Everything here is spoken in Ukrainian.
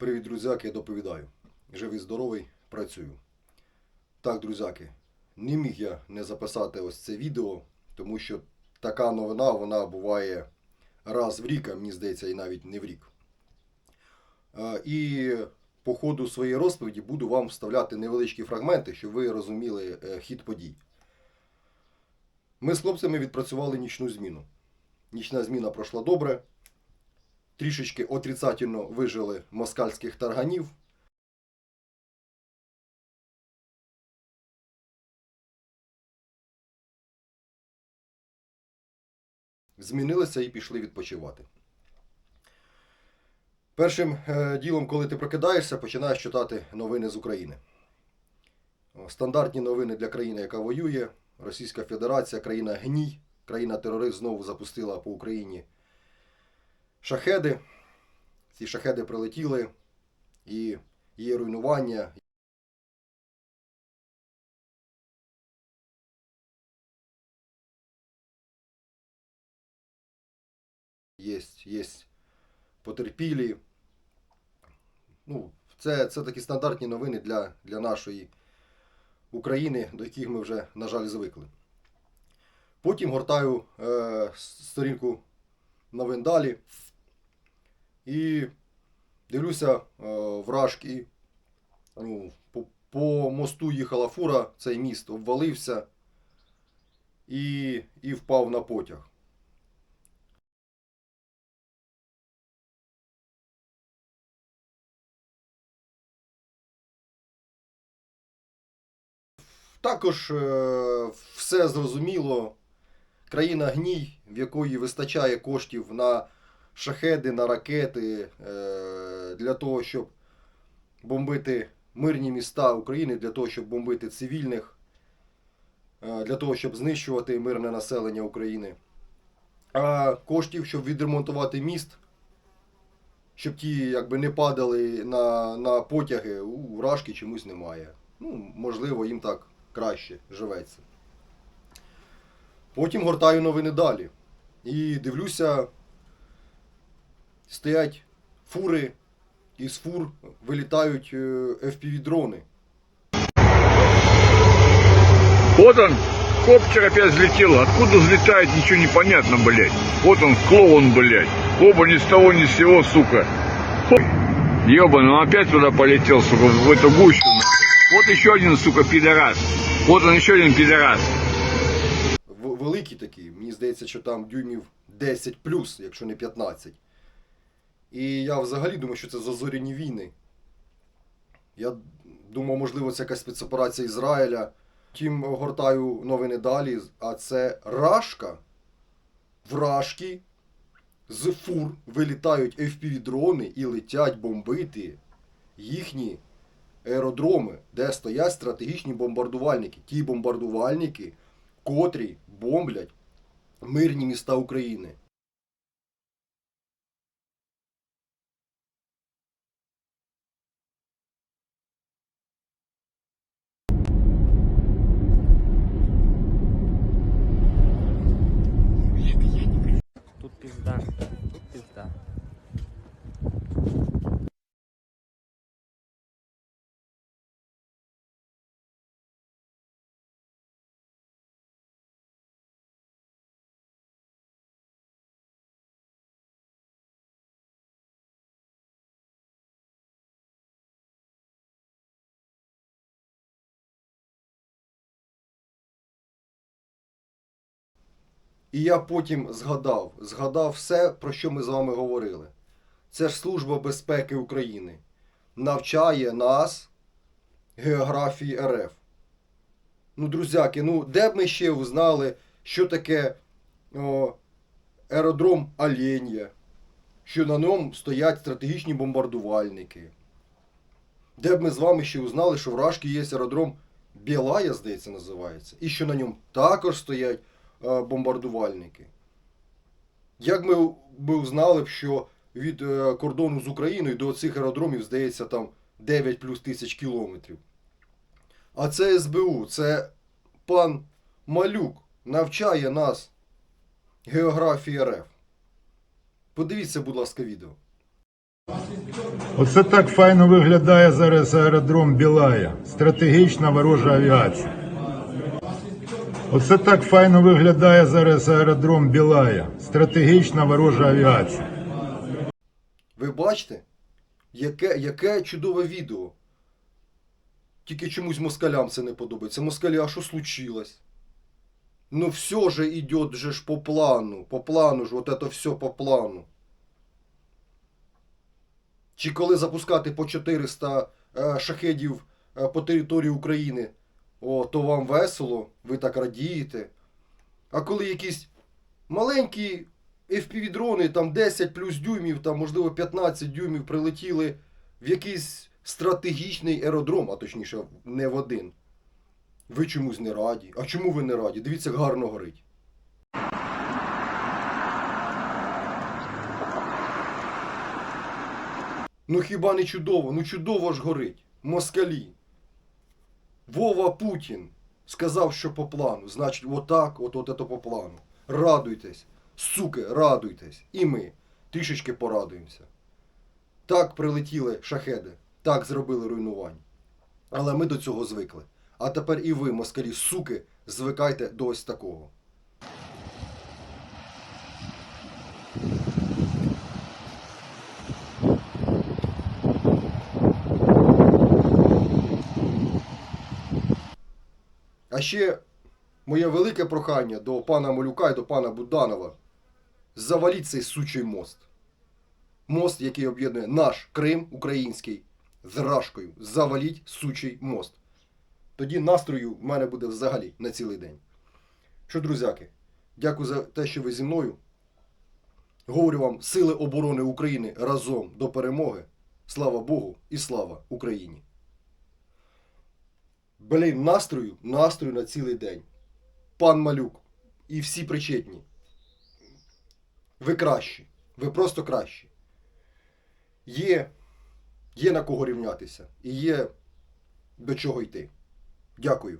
Привіт, друзяки, я доповідаю. Живий, здоровий, працюю. Так, друзяки, не міг я не записати ось це відео, тому що така новина вона буває раз в рік, а мені здається, і навіть не в рік. Е, І по ходу своєї розповіді буду вам вставляти невеличкі фрагменти, щоб ви розуміли е, хід подій. Ми з хлопцями відпрацювали нічну зміну. Нічна зміна пройшла добре. Трішечки отрицательно вижили москальських тарганів. Змінилися і пішли відпочивати. Першим е, ділом, коли ти прокидаєшся, починаєш читати новини з України. Стандартні новини для країни, яка воює. Російська Федерація, країна гній, країна-терорист знову запустила по Україні шахеди. Ці шахеди прилетіли і є руйнування. Є, є потерпілі. Ну, це, це такі стандартні новини для, для нашої України, до яких ми вже, на жаль, звикли. Потім гортаю е, сторінку новин далі. І дивлюся е, вражки. Ну, по, по мосту їхала фура, цей міст обвалився і, і впав на потяг. Також е, все зрозуміло. Країна гній, в якої вистачає коштів на шахеди, на ракети е, для того, щоб бомбити мирні міста України, для того, щоб бомбити цивільних, е, для того, щоб знищувати мирне населення України. А коштів, щоб відремонтувати міст, щоб ті якби не падали на, на потяги, у вражки чомусь немає. Ну, можливо, їм так краще живеться. Потім гортаю новини далі. І дивлюся, стоять фури, і з фур вилітають е, FPV-дрони. Вот он, коптер опять взлетел. Откуда взлетает, ничего не понятно, блядь. Вот он, клоун, блядь. Оба ни с того, ни с сего, сука. Ебаный, он опять туда полетел, сука, в эту гущу. нахуй. Вот еще один, сука, пидорас. Вот он, еще один пидорас. В- великі такі, мені здається, що там дюймів 10 плюс, якщо не 15. І я взагалі думаю, що це зазоряні війни. Я думав, можливо, це якась спецоперація Ізраїля. Втім, гортаю новини далі, а це Рашка. Вражки з фур вилітають FPV-дрони і летять бомбити їхні аеродроми, де стоять стратегічні бомбардувальники. Ті бомбардувальники, котрі бомблять мирні міста України. 일단 있다 І я потім згадав, згадав все, про що ми з вами говорили. Це ж Служба безпеки України навчає нас географії РФ. Ну, друзяки, ну де б ми ще узнали, що таке о, аеродром Оленя, що на ньому стоять стратегічні бомбардувальники. Де б ми з вами ще узнали, що в Рашки є аеродром Білая, здається, називається, і що на ньому також стоять бомбардувальники. Як ми би узнали що від е, кордону з Україною до цих аеродромів, здається, там 9 плюс тисяч кілометрів. А це СБУ, це пан Малюк навчає нас географії РФ. Подивіться, будь ласка, відео. Оце так файно виглядає зараз аеродром Білая. Стратегічна ворожа авіація. Оце так файно виглядає зараз аеродром Білая. Стратегічна ворожа авіація. Ви бачите, яке, яке чудове відео. Тільки чомусь москалям це не подобається. Москалі, а що случилось? Ну все же идет же ж по плану. По плану ж, вот это все по плану. Чи коли запускати по 400 е, шахедів е, по території України, о, то вам весело, ви так радієте. А коли якісь маленькі FPV-дрони, там 10 плюс дюймів, там, можливо, 15 дюймів прилетіли в якийсь стратегічний аеродром, а точніше, не в один. Ви чомусь не раді. А чому ви не раді? Дивіться, як гарно горить. Ну хіба не чудово? Ну чудово ж горить. Москалі. Вова Путін сказав, що по плану. Значить, отак, от, от це по плану. Радуйтесь. Суки, радуйтесь. І ми трішечки порадуємося. Так прилетіли шахеди, так зробили руйнувань. Але ми до цього звикли. А тепер і ви, москалі, суки, звикайте до ось такого. А ще моє велике прохання до пана Малюка і до пана Буданова. Заваліть цей сучий мост. Мост, який об'єднує наш Крим український з Рашкою. Заваліть сучий мост. Тоді настрою в мене буде взагалі на цілий день. Що, друзяки, дякую за те, що ви зі мною. Говорю вам, Сили оборони України разом до перемоги. Слава Богу і слава Україні! Блін, настрою, настрою на цілий день. Пан Малюк і всі причетні. Ви кращі. Ви просто кращі. Є, є на кого рівнятися. І є до чого йти. Дякую.